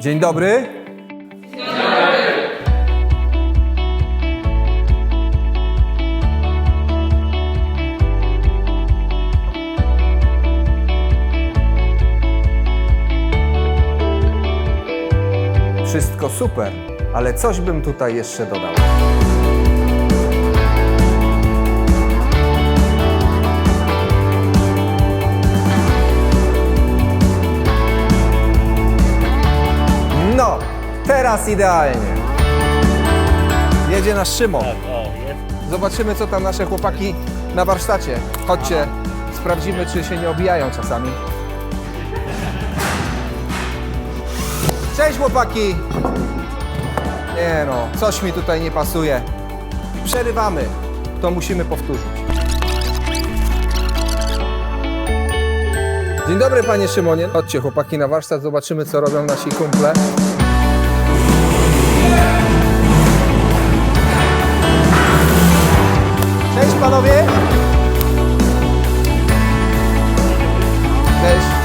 Dzień dobry. Wszystko super, ale coś bym tutaj jeszcze dodał. Teraz idealnie. Jedzie nasz Szymon. Jest. Zobaczymy, co tam nasze chłopaki na warsztacie. Chodźcie, sprawdzimy, czy się nie obijają czasami. Cześć chłopaki! Nie no, coś mi tutaj nie pasuje. Przerywamy. To musimy powtórzyć. Dzień dobry panie Szymonie. Chodźcie chłopaki na warsztat, zobaczymy co robią nasi kumple. Cześć panowie! Cześć!